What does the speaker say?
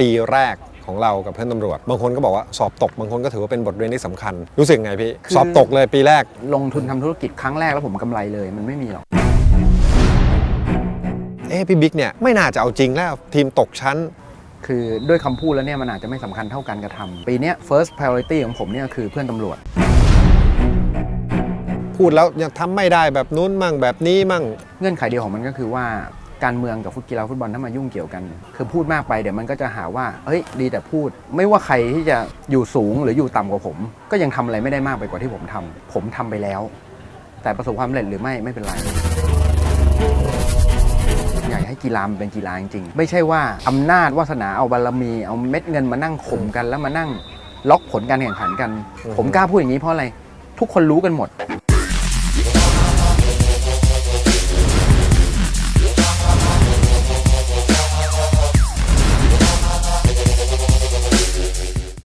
ปีแรกของเรากับเพื่อนตำรวจ บางคนก็บอกว่าสอบตก บางคนก็ถือว่าเป็นบทเรียนที่สำคัญ รู้สึกไงพี่ คือ สอบตกเลยปีแรก ลงทุนทำธุรกิจครั้งแรกแล้วผมกำไรเลยมันไม่มีหรอก เอ๊ะพี่บิ๊กเนี่ยไม่น่าจะเอาจริงแล้วทีมตกชั้น คือด้วยคำพูดแล้วเนี่ยมันอาจจะไม่สำคัญเท่าการกระทำปีเนี้ย first priority ของผมเนี่ยคือเพื่อนตำรวจ พูดแล้วยังทำไม่ได้แบบนู้นมั่งแบบนี้มั่ง เงื่อนไขเดียวของมันก็คือว่า การเมืองกับฟุตกีฬาฟุตบอลถ้ามายุ่งเกี่ยวกัน คือพูดมากไปเดี๋ยวมันก็จะหาว่าเฮ้ยดีแต่พูด ไม่ว่าใครที่จะอยู่สูงหรืออยู่ต่ำกว่าผม ก็ยังทำอะไรไม่ได้มากไปกว่าที่ผมทำผมทำไปแล้ว แต่ประสบความสำเร็จหรือไม่ไม่เป็นไรอยากให้กีฬามันเป็นกีฬาจริงๆ ไม่ใช่ว่าอำนาจวาสนาเอาบารมี เอาเม็ดเงินมานั่งข่มกันแล้วมานั่งล็อกผลการแข่งขันกัน ผมกล้าพูดอย่างนี้เพราะอะไร ทุกคนรู้กันหมด